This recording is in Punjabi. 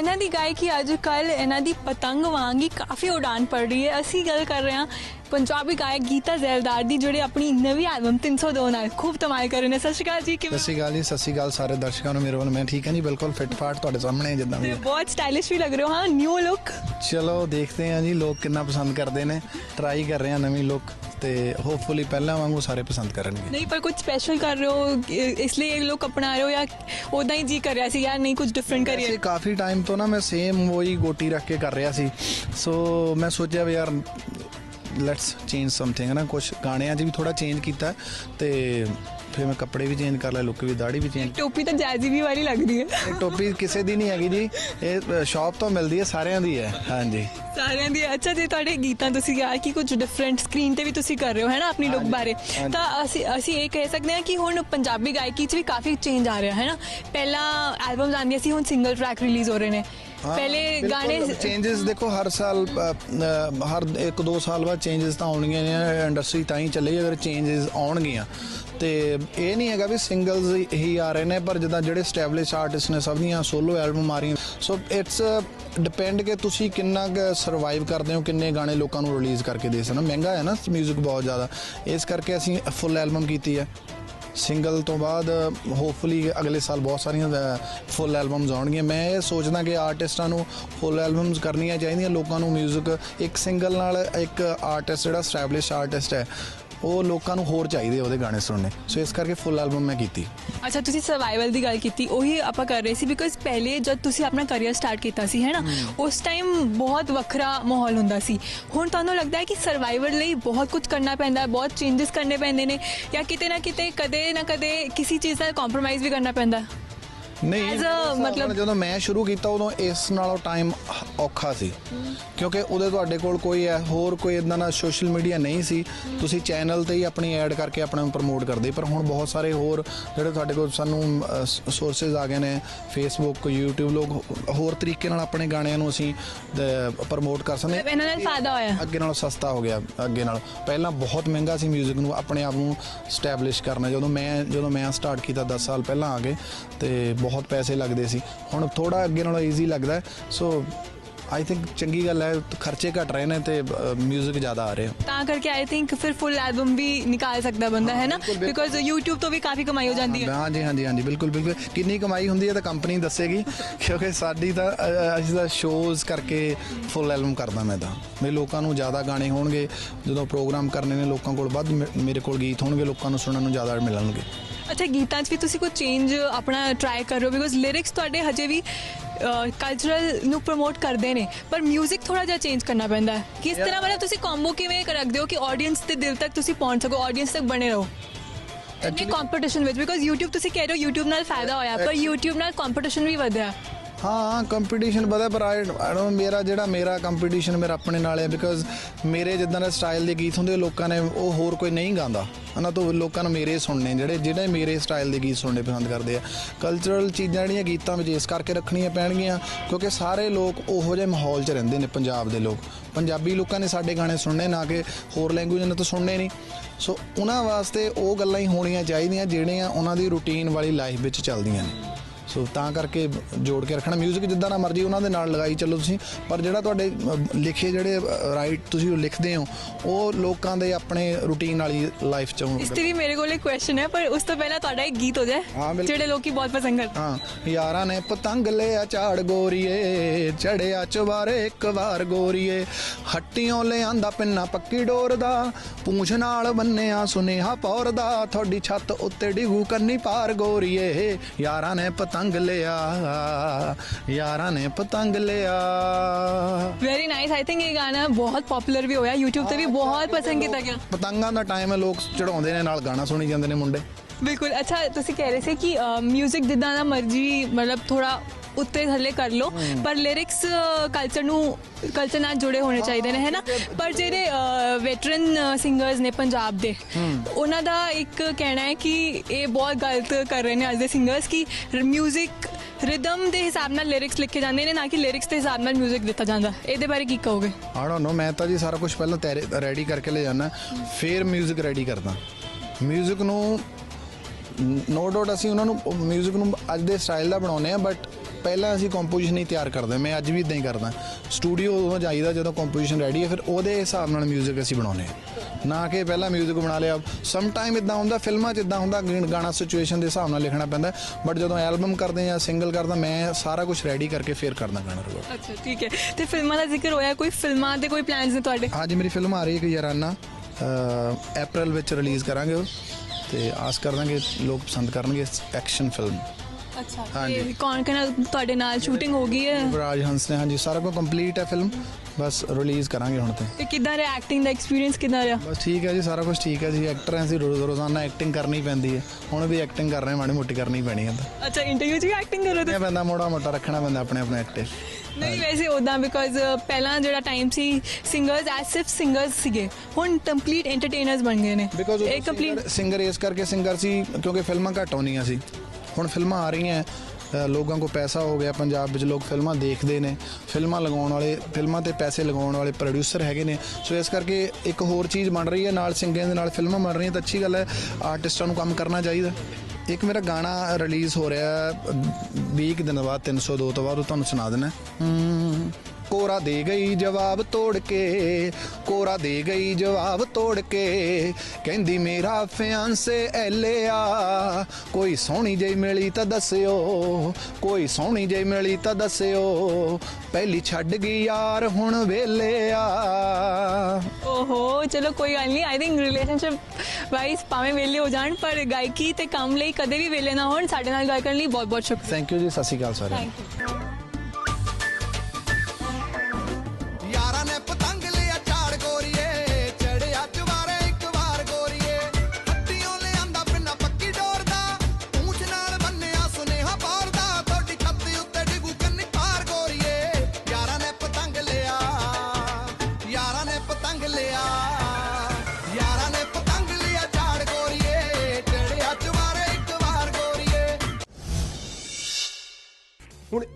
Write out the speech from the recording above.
ਇਹਨਾਂ ਦੀ ਗਾਇਕੀ ਅੱਜ ਕੱਲ ਇਹਨਾਂ ਦੀ ਪਤੰਗ ਵਾਂਗੀ ਕਾਫੀ ਉਡਾਨ ਪੜ ਰਹੀ ਹੈ। ਅਸੀਂ ਗੱਲ ਕਰ ਰਹੇ ਹਾਂ ਪੰਜਾਬੀ ਗਾਇਕ ਗੀਤਾ ਜ਼ੈਲਦਾਰ ਦੀ ਜਿਹੜੇ ਆਪਣੀ ਨਵੀਂ ਐਲਬਮ 302 ਨਾਲ ਖੂਬ ਧਮਾਲ ਕਰ ਰਹੇ ਨੇ। ਸਤਿ ਸ਼੍ਰੀ ਅਕਾਲ ਜੀ ਸਤਿ ਕਿਵੇਂ ਸ਼੍ਰੀ ਅਕਾਲ ਜੀ ਸਤਿ ਸ਼੍ਰੀ ਅਕਾਲ ਸਾਰੇ ਦਰਸ਼ਕਾਂ ਨੂੰ ਮੇਰੇ ਵੱਲ ਮੈਂ ਠੀਕ ਹਾਂ ਜੀ ਬਿਲਕੁਲ ਫਿੱਟ ਫਾਟ ਤੁਹਾਡੇ ਸਾਹਮਣੇ ਜਿੱਦਾਂ ਵੀ ਹੈ। ਬਹੁਤ ਸਟਾਈਲਿਸ਼ ਵੀ ਲੱਗ ਰਹੇ ਹੋ ਹਾਂ ਨਿਊ ਲੁੱਕ ਚਲੋ ਦੇਖਦੇ ਹਾਂ ਜੀ ਲੋਕ ਕਿੰਨਾ ਪਸੰਦ ਕਰਦੇ ਨੇ ਟਰਾਈ ਕਰ ਰਹੇ ਹਾਂ ਨਵੀਂ ਲੁੱਕ ਤੇ ਹੋਪਫੁਲੀ ਪਹਿਲਾਂ ਵਾਂਗੂ ਸਾਰੇ ਪਸੰਦ ਕਰਨਗੇ। ਨਹੀਂ ਪਰ ਕੁਝ ਸਪੈਸ਼ਲ ਕਰ ਰਹੇ ਹੋ ਇਸ ਲਈ ਇਹ ਲੋਕ ਅਪਣਾ ਰਹੇ ਹੋ ਜਾਂ ਉਦਾਂ ਹੀ ਜੀ ਕਰ ਰਿਹਾ ਸੀ ਯਾਰ ਨਹੀਂ ਕੁਝ ਡਿਫਰੈਂਟ ਕਰੀਏ ਕਾਫੀ ਟਾਈਮ ਤੋਂ ਨਾ ਮੈਂ ਸੇਮ ਉਹੀ ਗੋਟੀ ਰੱਖ ਕੇ ਕਰ ਰਿਹਾ ਸੀ। ਸੋ ਮੈਂ ਸੋਚਿਆ ਵੀ ਯਾਰ ਲੈਟਸ ਚੇਂਜ ਸਮਥਿੰਗ ਨਾ ਕੁਝ ਗਾਣਿਆਂ 'ਚ ਵੀ ਥੋੜਾ ਚੇਂਜ ਕੀਤਾ ਤੇ ਫਿਰ ਮੈਂ ਕੱਪੜੇ ਵੀ ਚੇਂਜ ਕਰ ਲਏ ਲੁੱਕ ਵੀ ਦਾੜੀ ਵੀ ਚੇਂਜ ਟੋਪੀ ਤਾਂ ਜੈਜ਼ੀ ਵੀ ਵਾਲੀ ਲੱਗ ਰਹੀ ਹੈ ਟੋਪੀ ਕਿਸੇ ਦੀ ਨਹੀਂ ਹੈਗੀ ਜੀ ਇਹ ਸ਼ਾਪ ਤੋਂ ਮਿਲਦੀ ਹੈ ਸਾਰਿਆਂ ਦੀ ਹੈ ਹਾਂਜੀ। ਸਾਰਿਆਂ ਦੀ ਅੱਛਾ ਜੀ ਤੁਹਾਡੇ ਗੀਤਾਂ ਤੁਸੀਂ ਕਿਹਾ ਕਿ ਕੁਝ ਡਿਫਰੈਂਟ ਸਕਰੀਨ ਤੇ ਵੀ ਤੁਸੀਂ ਕਰ ਰਹੇ ਹੋ ਹੈ ਨਾ ਆਪਣੀ ਲੁੱਕ ਬਾਰੇ। ਤਾਂ ਅਸੀਂ ਅਸੀਂ ਇਹ ਕਹਿ ਸਕਦੇ ਹਾਂ ਕਿ ਹੁਣ ਪੰਜਾਬੀ ਗਾਇਕੀ 'ਚ ਵੀ ਕਾਫੀ ਚੇਂਜ ਆ ਰਿਹਾ ਹੈ ਨਾ ਪਹਿਲਾਂ ਐਲਬਮਸ ਆਉਂਦੀਆਂ ਸੀ ਹੁਣ ਸਿੰਗਲ ਟਰੈਕ ਰਿਲੀਜ਼ ਹੋ ਰਹੇ ਨੇ। ਪਹਿਲੇ ਗਾਣੇ ਚੇਂਜਸ ਦੇਖੋ ਹਰ ਸਾਲ ਹਰ 1-2 ਸਾਲ ਬਾਅਦ ਚੇਂਜਸ ਤਾਂ ਆਉਣਗੀਆਂ ਨੇ ਇੰਡਸਟਰੀ ਤਾਂ ਹੀ ਚੱਲੇਗੀ ਅਗਰ ਚੇਂਜਸ ਆਉਣਗੀਆਂ। ਤੇ ਇਹ ਨਹੀਂ ਹੈਗਾ ਵੀ ਸਿੰਗਲਸ ਹੀ ਆ ਰਹੇ ਨੇ ਪਰ ਜਿੱਦਾਂ ਜਿਹੜੇ ਸਟੈਬਲਿਸ਼ ਆਰਟਿਸਟ ਨੇ ਸਭ ਦੀਆਂ ਸੋਲੋ ਐਲਬਮ ਆ ਰਹੀਆਂ। ਸੋ ਇਟਸ ਡਿਪੈਂਡ ਕਿ ਤੁਸੀਂ ਕਿੰਨਾ ਸਰਵਾਈਵ ਕਰਦੇ ਹੋ ਕਿੰਨੇ ਗਾਣੇ ਲੋਕਾਂ ਨੂੰ ਰਿਲੀਜ਼ ਕਰਕੇ ਦੇ ਸਕਣ ਮਹਿੰਗਾ ਹੈ ਨਾ 뮤직 ਬਹੁਤ ਜ਼ਿਆਦਾ। ਇਸ ਕਰਕੇ ਅਸੀਂ ਫੁੱਲ ਐਲਬਮ ਕੀਤੀ ਹੈ। ਸਿੰਗਲ ਤੋਂ ਬਾਅਦ ਹੋਪਫੁਲੀ ਅਗਲੇ ਸਾਲ ਬਹੁਤ ਸਾਰੀਆਂ ਫੁੱਲ ਐਲਬਮਸ ਆਉਣਗੀਆਂ। ਮੈਂ ਇਹ ਸੋਚਦਾ ਕਿ ਆਰਟਿਸਟਾਂ ਨੂੰ ਫੁੱਲ ਐਲਬਮਸ ਕਰਨੀਆਂ ਚਾਹੀਦੀਆਂ, ਲੋਕਾਂ ਨੂੰ 뮤직 ਇੱਕ ਸਿੰਗਲ ਨਾਲ ਇੱਕ ਆਰਟਿਸਟ ਜਿਹੜਾ ਸਟੈਬਲਿਸ਼ ਆਰਟਿਸਟ ਹੈ। ਉਹ ਲੋਕਾਂ ਨੂੰ ਹੋਰ ਚਾਹੀਦੇ ਉਹਦੇ ਗਾਣੇ ਸੁਣਨੇ। ਸੋ ਇਸ ਕਰਕੇ ਫੁੱਲ ਐਲਬਮ ਮੈਂ ਕੀਤੀ। ਅੱਛਾ ਤੁਸੀਂ ਸਰਵਾਈਵਲ ਦੀ ਗੱਲ ਕੀਤੀ ਉਹੀ ਆਪਾਂ ਕਰ ਰਹੇ ਸੀ ਬਿਕਾਜ਼ ਪਹਿਲੇ ਜਦ ਤੁਸੀਂ ਆਪਣਾ ਕੈਰੀਅਰ ਸਟਾਰਟ ਕੀਤਾ ਸੀ ਹੈ ਨਾ? ਉਸ ਟਾਈਮ ਬਹੁਤ ਵੱਖਰਾ ਮਾਹੌਲ ਹੁੰਦਾ ਸੀ। ਹੁਣ ਤੁਹਾਨੂੰ ਲੱਗਦਾ ਹੈ ਕਿ ਸਰਵਾਈਵਲ ਲਈ ਬਹੁਤ ਕੁਝ ਕਰਨਾ ਪੈਂਦਾ ਹੈ ਬਹੁਤ ਚੇਂਜਸ ਕਰਨੇ ਪੈਂਦੇ ਨੇ ਜਾਂ ਕਿਤੇ ਨਾ ਕਿਤੇ ਕਦੇ ਨਾ ਕਦੇ ਕਿਸੇ ਚੀਜ਼ ਨਾਲ ਕੰਪਰੋਮਾਈਜ਼ ਵੀ ਕਰਨਾ ਪੈਂਦਾ? ਹੈ ਨਹੀਂ As a ਮਤਲਬ- ਜਦੋਂ ਮੈਂ ਸ਼ੁਰੂ ਕੀਤਾ ਉਦੋਂ ਇਸ ਨਾਲੋਂ ਟਾਈਮ ਔਖਾ ਸੀ। ਕਿਉਂਕਿ ਉਦੋਂ ਤੁਹਾਡੇ ਕੋਲ ਕੋਈ ਹੈ ਹੋਰ ਕੋਈ ਇਦਾਂ ਦਾ ਸੋਸ਼ਲ ਮੀਡੀਆ ਨਹੀਂ ਸੀ। ਤੁਸੀਂ ਚੈਨਲ ਤੇ ਹੀ ਆਪਣੀ ਐਡ ਕਰਕੇ ਆਪਣਾ ਪ੍ਰਮੋਟ ਕਰਦੇ ਪਰ ਹੁਣ ਬਹੁਤ ਸਾਰੇ ਹੋਰ ਜਿਹੜੇ ਤੁਹਾਡੇ ਕੋਲ ਸਾਨੂੰ ਸੋਰਸਸ ਆ ਗਏ ਨੇ ਫੇਸਬੁੱਕ YouTube ਲੋਕ ਹੋ- ਹੋਰ ਤਰੀਕੇ ਨਾਲ ਆਪਣੇ ਗਾਣਿਆਂ ਨੂੰ ਅਸੀਂ ਪ੍ਰਮੋਟ ਕਰ ਸਕਦੇ ਮਤਲਬ ਇਹਨਾਂ ਨਾਲ ਫਾਇਦਾ ਹੋਇਆ? ਅੱਗੇ ਨਾਲੋਂ ਸਸਤਾ ਹੋ ਗਿਆ ਅੱਗੇ ਨਾਲ। ਪਹਿਲਾਂ ਬਹੁਤ ਮਹਿੰਗਾ ਸੀ 뮤직 ਨੂੰ ਆਪਣੇ ਆਪ ਨੂੰ ਸਟੈਬਲਿਸ਼ ਕਰਨਾ। ਜਦੋਂ ਮੈਂ ਜਦੋਂ ਮੈਂ ਸਟਾਰਟ ਕੀਤਾ 10 ਸਾਲ ਪਹਿਲਾਂ ਆ ਗਏ ਤੇ ਬਹੁਤ ਬਹੁਤ ਪੈਸੇ ਲੱਗਦੇ ਸੀ। ਹੁਣ ਥੋੜਾ ਅੱਗੇ ਨਾਲੋਂ ਈਜ਼ੀ ਲੱਗਦਾ ਸੋ ਆਈ ਥਿੰਕ ਚੰਗੀ ਗੱਲ ਹੈ ਖਰਚੇ ਘਟ ਰਹੇ ਨੇ ਤੇ 뮤직 ਜ਼ਿਆਦਾ ਆ ਰਹੇ ਤਾਂ ਕਰਕੇ ਆਈ ਥਿੰਕ ਫਿਰ ਫੁੱਲ ਐਲਬਮ ਵੀ ਨਿਕਾਲ ਸਕਦਾ ਬੰਦਾ ਹੈ ਨਾ? ਬਿਕਾਜ਼ YouTube ਤੋਂ ਵੀ ਕਾਫੀ ਕਮਾਈ ਹੋ ਜਾਂਦੀ ਹੈ। ਹਾਂਜੀ ਹਾਂਜੀ ਹਾਂਜੀ ਬਿਲਕੁਲ ਬਿਲਕੁਲ। ਕਿੰਨੀ ਕਮਾਈ ਹੁੰਦੀ ਹੈ ਤਾਂ ਕੰਪਨੀ ਦੱਸੇਗੀ ਕਿਉਂਕਿ ਸਾਡੀ ਤਾਂ ਅਸੀਂ ਤਾਂ ਸ਼ੋਜ਼ ਕਰਕੇ ਫੁੱਲ ਐਲਬਮ ਕਰਦਾ ਮੈਂ ਤਾਂ। ਮੇਰੇ ਲੋਕਾਂ ਨੂੰ ਜ਼ਿਆਦਾ ਗਾਣੇ ਹੋਣਗੇ ਜਦੋਂ ਪ੍ਰੋਗਰਾਮ ਕਰਨੇ ਨੇ ਲੋਕਾਂ ਕੋਲ ਵੱਧ ਮੇਰੇ ਕੋਲ ਗੀਤ ਹੋਣਗੇ ਲੋਕਾਂ ਨੂੰ ਸੁਣਨ ਨੂੰ ਜ਼ਿਆਦਾ ਮਿਲਣਗੇ। ਅੱਛਾ ਗੀਤਾਂ 'ਚ ਵੀ ਤੁਸੀਂ ਕੋਈ ਚੇਂਜ ਆਪਣਾ ਟਰਾਈ ਕਰ ਰਹੇ ਹੋ? ਬਿਕਾਜ਼ ਲਿਰਿਕਸ ਤੁਹਾਡੇ ਹਜੇ ਵੀ ਕਲਚਰਲ ਨੂੰ ਪ੍ਰਮੋਟ ਕਰਦੇ ਨੇ ਪਰ 뮤직 ਥੋੜਾ ਜਿਹਾ ਚੇਂਜ ਕਰਨਾ ਪੈਂਦਾ ਹੈ। ਕਿਸ ਤਰ੍ਹਾਂ ਮਤਲਬ ਤੁਸੀਂ ਕੰਬੋ ਕਿਵੇਂ ਰੱਖਦੇ ਹੋ ਕਿ ਆਡੀਅנס ਦੇ ਦਿਲ ਤੱਕ ਤੁਸੀਂ ਪਹੁੰਚ ਸਕੋ ਆਡੀਅנס ਤੱਕ ਬਣੇ ਰਹੋ? ਇਹ ਕੰਪੀਟੀਸ਼ਨ ਵਿੱਚ? ਬਿਕੋਜ਼ YouTube ਤੁਸੀਂ ਕਹਿ ਰਹੇ ਹੋ YouTube ਨਾਲ ਫਾਇਦਾ ਹੋਇਆ ਪਰ YouTube ਨਾਲ ਕੰਪੀਟੀਸ਼ਨ ਵੀ ਵਧਿਆ। ਹਾਂ ਕੰਪੀਟੀਸ਼ਨ ਵਧਿਆ ਪਰ ਆਈ ਨੋ ਮੇਰਾ ਜਿਹੜਾ ਮੇਰਾ ਕੰਪੀਟੀਸ਼ਨ ਮੇਰਾ ਆਪਣੇ ਨਾਲ ਹੈ ਬਿਕੋਜ਼ ਮੇਰੇ ਜਿੱਦਾਂ ਦਾ ਸਟਾਈਲ ਦੇ ਗੀਤ ਹੁੰਦੇ ਲੋਕਾਂ ਨੇ ਉਹ ਹੋਰ ਕੋਈ ਨਹੀਂ ਗਾਉਂਦਾ। ਉਹਨਾਂ ਤੋਂ ਲੋਕਾਂ ਨੂੰ ਮੇਰੇ ਸੁਣਨੇ, ਜਿਹੜੇ ਜਿਹੜੇ ਮੇਰੇ ਸਟਾਈਲ ਦੇ ਗੀਤ ਸੁਣਨੇ ਪਸੰਦ ਕਰਦੇ ਆ। ਕਲਚਰਲ ਚੀਜ਼ਾਂ ਜਿਹੜੀਆਂ ਗੀਤਾਂ ਵਿੱਚ ਇਸ ਕਰਕੇ ਰੱਖਣੀਆਂ ਪੈਣਗੀਆਂ, ਕਿਉਂਕਿ ਸਾਰੇ ਲੋਕ ਉਹੋ ਜਿਹੇ ਮਾਹੌਲ 'ਚ ਰਹਿੰਦੇ ਨੇ ਪੰਜਾਬ ਦੇ ਲੋਕ। ਪੰਜਾਬੀ ਲੋਕਾਂ ਨੇ ਸਾਡੇ ਗਾਣੇ ਸੁਣਨੇ, ਨਾ ਕਿ ਹੋਰ ਲੈਂਗੁਏਜ ਨੇ ਤਾਂ ਸੁਣਨੇ ਨਹੀਂ। ਸੋ ਉਹਨਾਂ ਵਾਸਤੇ ਉਹ ਗੱਲਾਂ ਹੀ ਹੋਣੀਆਂ ਚਾਹੀਦੀਆਂ ਜਿਹੜੀਆਂ ਉਹਨਾਂ ਦੀ ਰੂਟੀਨ ਵਾਲੀ ਲਾਈਫ ਵਿੱਚ ਚੱਲਦੀਆਂ ਨੇ। ਸੋ ਤਾਂ ਕਰਕੇ ਜੋੜ ਕੇ ਰੱਖਣਾ। 뮤직 ਜਿੱਦਾਂ ਨਾ ਮਰਜ਼ੀ ਉਹਨਾਂ ਦੇ ਨਾਲ ਲਗਾਈ ਚੱਲੋ ਤੁਸੀਂ ਪਰ ਜਿਹੜਾ ਤੁਹਾਡੇ ਲਿਖੇ ਜਿਹੜੇ ਰਾਈਟ ਤੁਸੀਂ ਉਹ ਲਿਖਦੇ ਹੋ ਉਹ ਲੋਕਾਂ ਦੇ ਆਪਣੇ ਰੂਟੀਨ ਵਾਲੀ ਲਾਈਫ ਚ ਹੋਣ ਇਸ ਤੇ ਵੀ ਮੇਰੇ ਕੋਲ ਇੱਕ ਕੁਐਸਚਨ ਹੈ ਪਰ ਉਸ ਤੋਂ ਪਹਿਲਾਂ ਤੁਹਾਡਾ ਇੱਕ ਗੀਤ ਹੋ ਜਾਏ। ਜਿਹੜੇ ਲੋਕੀ ਬਹੁਤ ਪਸੰਦ ਕਰਦੇ। ਹਾਂ ਯਾਰਾਂ ਨੇ ਪਤੰਗ ਲਿਆ ਝਾੜ ਗੋਰੀਏ ਚੜਿਆ ਚਵਾਰੇ ਇੱਕ ਵਾਰ ਗੋਰੀਏ ਹੱਟੀਆਂ ਲਿਆਂਦਾ ਪਿੰਨਾ ਪੱਕੀ ਡੋਰ ਦਾ ਪੂੰਛ ਨਾਲ ਬੰਨਿਆ ਸੁਨੇਹਾ ਪੌਰ ਦਾ ਤੁਹਾਡੀ ਛੱਤ ਉੱਤੇ ਡਿਗੂ ਕੰਨੀ ਪਾਰ ਗੋਰੀਏ ਯਾਰਾਂ ਨੇ ਪਤੰਗ ਲਿਆ ਯਾਰਾਂ ਨੇ ਪਤੰਗ ਲਿਆ। ਵੈਰੀ ਨਾਈਸ ਆਈ ਥਿੰਕ ਇਹ ਗਾਣਾ ਬਹੁਤ ਪਪੂਲਰ ਵੀ ਹੋਇਆ YouTube ਤੇ ਵੀ ਬਹੁਤ ਪਸੰਦ ਕੀਤਾ ਗਿਆ। ਪਤੰਗਾਂ ਦਾ ਟਾਈਮ ਹੈ ਲੋਕ ਚੜਾਉਂਦੇ ਨੇ ਨਾਲ ਗਾਣਾ ਸੁਣੀ ਜਾਂਦੇ ਨੇ ਮੁੰਡੇ। ਬਿਲਕੁਲ ਅੱਛਾ ਤੁਸੀਂ ਕਹਿ ਰਹੇ ਸੀ ਕਿ 뮤직 ਜਿੱਦਾਂ ਦਾ ਮਰਜ਼ੀ ਮਤਲਬ ਥੋੜਾ ਉੱਤੇ ਥੱਲੇ ਕਰ ਲਓ ਪਰ ਲਿਰਿਕਸ ਕਲਚਰ ਨੂੰ ਕਲਚਰ ਨਾਲ ਜੁੜੇ ਹੋਣੇ ਚਾਹੀਦੇ ਨੇ ਹੈ ਨਾ ਪਰ ਜਿਹੜੇ ਵੈਟਰਨ ਸਿੰਗਰਸ ਨੇ ਪੰਜਾਬ ਦੇ ਉਹਨਾਂ ਦਾ ਇੱਕ ਕਹਿਣਾ ਹੈ ਕਿ ਇਹ ਬਹੁਤ ਗਲਤ ਕਰ ਰਹੇ ਨੇ ਅੱਜ ਦੇ ਸਿੰਗਰਸ ਕਿ 뮤직 ਰਿਦਮ ਦੇ ਹਿਸਾਬ ਨਾਲ ਲਿਰਿਕਸ ਲਿਖੇ ਜਾਂਦੇ ਨੇ ਨਾ ਕਿ ਲਿਰਿਕਸ ਦੇ ਹਿਸਾਬ ਨਾਲ 뮤직 ਦਿੱਤਾ ਜਾਂਦਾ ਇਹਦੇ ਬਾਰੇ ਕੀ ਕਹੋਗੇ ਆਈ ਡੋਨਟ ਨੋ ਮੈਂ ਤਾਂ ਜੀ ਸਾਰਾ ਕੁਝ ਪਹਿਲਾਂ ਰੈਡੀ ਕਰਕੇ ਲੈ ਜਾਣਾ ਫਿਰ 뮤직 ਰੈਡੀ ਕਰਦਾ 뮤직 ਨੂੰ ਨੋ ਡਾਊਟ ਅਸੀਂ ਉਹਨਾਂ ਨੂੰ 뮤직 ਨੂੰ ਅੱਜ ਦੇ ਸਟਾਈਲ ਦਾ ਬਣਾਉਨੇ ਆ ਬਟ ਪਹਿਲਾਂ ਅਸੀਂ ਕੰਪੋਜੀਸ਼ਨ ਹੀ ਤਿਆਰ ਕਰਦੇ ਮੈਂ ਅੱਜ ਵੀ ਇਦਾਂ ਹੀ ਕਰਦਾ ਸਟੂਡੀਓ ਉਦੋਂ ਜਾਈਦਾ ਜਦੋਂ ਕੰਪੋਜੀਸ਼ਨ ਰੈਡੀ ਹੈ ਫਿਰ ਉਹਦੇ ਹਿਸਾਬ ਨਾਲ 뮤직 ਅਸੀਂ ਬਣਾਉਂਦੇ ਹਾਂ ਨਾ ਕਿ ਪਹਿਲਾਂ 뮤직 ਬਣਾ ਲਿਆ ਸਮ ਟਾਈਮ ਇਦਾਂ ਹੁੰਦਾ ਫਿਲਮਾਂ 'ਚ ਇਦਾਂ ਹੁੰਦਾ ਗੀ- ਗਾਣਾ ਸਿਚੁਏਸ਼ਨ ਦੇ ਹਿਸਾਬ ਨਾਲ ਲਿਖਣਾ ਪੈਂਦਾ ਬਟ ਜਦੋਂ ਐਲਬਮ ਕਰਦੇ ਜਾਂ ਸਿੰਗਲ ਕਰਦਾ ਮੈਂ ਸਾਰਾ ਕੁਝ ਰੈਡੀ ਕਰਕੇ ਫੇਰ ਕਰਦਾ ਗਾਣਾ ਰਿਕਾਰਡ ਅੱਛਾ ਠੀਕ ਹੈ ਤੇ ਫਿਲਮਾਂ ਦਾ ਜ਼ਿਕਰ ਹੋਇਆ ਕੋਈ ਫਿਲਮਾਂ ਦੇ ਕੋਈ ਪਲਾਨਸ ਨੇ ਤੁਹਾਡੇ ਅੱਜ ਮੇਰੀ ਫਿਲਮ ਆ ਰਹੀ ਹੈ ਕਿ ਯਾਰਾਨਾ ਅਪ੍ਰੈਲ ਵਿੱਚ ਰਿਲੀਜ਼ ਕਰਾਂਗੇ ਉਹ ਤੇ ਆਸ ਕਰਦਾਂਗੇ ਲੋਕ ਪਸੰਦ ਕਰਨਗੇ ਐਕਸ਼ਨ ਫਿਲਮ ਅੱਛਾ ਹਾਂਜੀ। ਤੇ ਕੌਣ ਕੌਣ ਤੁਹਾਡੇ ਨਾਲ ਸ਼ੂਟਿੰਗ ਹੋ ਗਈ ਹੈ? ਰਾਜ ਹੰਸ ਨੇ ਹਾਂਜੀ ਸਾਰਾ ਕੁਝ ਕੰਪਲੀਟ ਹੈ ਫਿਲਮ ਬਸ ਰਿਲੀਜ਼ ਕਰਾਂਗੇ ਹੁਣ ਤੇ। ਤੇ ਕਿੱਦਾਂ ਰਿਹਾ ਐਕਟਿੰਗ ਦਾ ਐਕਸਪੀਰੀਅੰਸ ਕਿੱਦਾਂ ਰਿਹਾ? ਬਸ ਠੀਕ ਹੈ ਜੀ ਸਾਰਾ ਕੁਝ ਠੀਕ ਹੈ ਜੀ। ਐਕਟਰ ਐ ਰੋਜ਼ਾਨਾ ਐਕਟਿੰਗ ਕਰਨੀ ਪੈਂਦੀ ਹੈ। ਹੁਣ ਵੀ ਐਕਟਿੰਗ ਕਰ ਰਹੇ ਹਾਂ, ਮਾੜੀ ਮੋਟੀ ਕਰਨੀ ਪੈਣੀ ਹੈ। ਤਾਂ ਅੱਛਾ ਇੰਟਰਵਿਊ 'ਚ ਵੀ ਐਕਟਿੰਗ ਕਰੋ ਇਹ ਤੁਸੀਂ? ਪੈਂਦਾ ਮੋੜਾ ਮੋਟਾ ਰੱਖਣਾ ਪੈਂਦਾ ਆਪਣੇ ਆਪਣੇ ਐਕਟੇ ਨਹੀਂ ਵੈਸੇ ਉਦਾਂ ਬਿਕੋਜ਼ ਪਹਿਲਾਂ ਜਿਹੜਾ ਟਾਈਮ ਸੀ ਸਿੰਗਰਸ ਐਸ ਸਿਰਫ ਸਿੰਗਰਸ ਸੀਗੇ। ਹੁਣ ਕੰਪਲੀਟ ਐਂਟਰਟੇਨਰਸ ਬਣ ਗਏ ਨੇ। ਬਿਕੋਜ਼ ਇਹ ਕੰਪਲੀਟ ਸਿੰਗਰ ਇਸ ਕਰਕੇ ਸਿੰਗਰ ਸੀ ਕਿਉਂਕਿ ਫਿਲਮਾਂ ਘੱਟ ਆਉਂਦੀਆਂ ਸੀ। ਹੁਣ ਫਿਲਮਾਂ ਆ ਰਹੀਆਂ ਲੋਕਾਂ ਕੋਲ ਪੈਸਾ ਹੋ ਗਿਆ, ਪੰਜਾਬ ਵਿੱਚ ਲੋਕ ਫਿਲਮਾਂ ਦੇਖਦੇ ਨੇ, ਫਿਲਮਾਂ ਲਗਾਉਣ ਵਾਲੇ, ਫਿਲਮਾਂ ਤੇ ਪੈਸੇ ਲਗਾਉਣ ਵਾਲੇ ਪ੍ਰੋਡਿਊਸਰ ਹੈਗੇ ਨੇ। ਸੋ ਇਸ ਕਰਕੇ ਇੱਕ ਹੋਰ ਚੀਜ਼ ਬਣ ਰਹੀ ਹੈ, ਨਾਲ ਸਿੰਗਰਾਂ ਦੇ ਨਾਲ ਫਿਲਮਾਂ ਬਣ ਰਹੀਆਂ, ਤਾਂ ਅੱਛੀ ਗੱਲ ਹੈ ਆਰਟਿਸਟਾਂ ਨੂੰ ਕੰਮ ਕਰਨਾ ਚਾਹੀਦਾ। ਇੱਕ ਮੇਰਾ ਗਾਣਾ ਰਿਲੀਜ਼ ਹੋ ਰਿਹਾ ਹੈ 20 ਕੁ ਦਿਨ ਬਾਅਦ 302 ਤੋਂ ਬਾਅਦ, ਉਹ ਤੁਹਾਨੂੰ ਸੁਣਾ ਦੇਣਾ ਕੋਰਾ ਦੇ ਗਈ ਜਵਾਬ ਤੋੜ ਕੇ ਕੋਰਾ ਦੇ ਗਈ ਜਵਾਬ ਤੋੜ ਕੇ। ਕਹਿੰਦੀ ਮੇਰਾ ਫਿਆਂਸੇ ਐਲਿਆ ਕੋਈ ਸੋਹਣੀ ਜਿਹੀ ਮਿਲੀ ਤਾਂ ਦੱਸਿਓ ਕੋਈ ਸੋਹਣੀ ਜਿਹੀ ਮਿਲੀ ਤਾਂ ਦੱਸਿਓ। ਪਹਿਲੀ ਛੱਡ ਗਈ ਯਾਰ ਹੁਣ ਵੇਲਿਆ। ਓਹੋ ਚਲੋ ਕੋਈ ਗੱਲ ਨਹੀਂ ਆਈ ਥਿੰਕ ਰਿਲੇਸ਼ਨਸ਼ਿਪ ਵਾਈਸ ਭਾਵੇਂ ਵੇਲੇ ਹੋ ਜਾਣ ਪਰ ਗਾਇਕੀ ਤੇ ਕੰਮ ਲਈ ਕਦੇ ਵੀ ਵੇਲੇ ਨਾ ਹੋਣ ਸਾਡੇ ਨਾਲ ਗੱਲ ਕਰਨ ਲਈ ਬਹੁਤ ਬਹੁਤ ਸ਼ੁਕਰੀਆ। ਥੈਂਕ ਯੂ ਜੀ ਸਤਿ ਸ਼੍ਰੀ ਅਕਾਲ ਸਾਰਿਆਂ ਨੂੰ। Thank you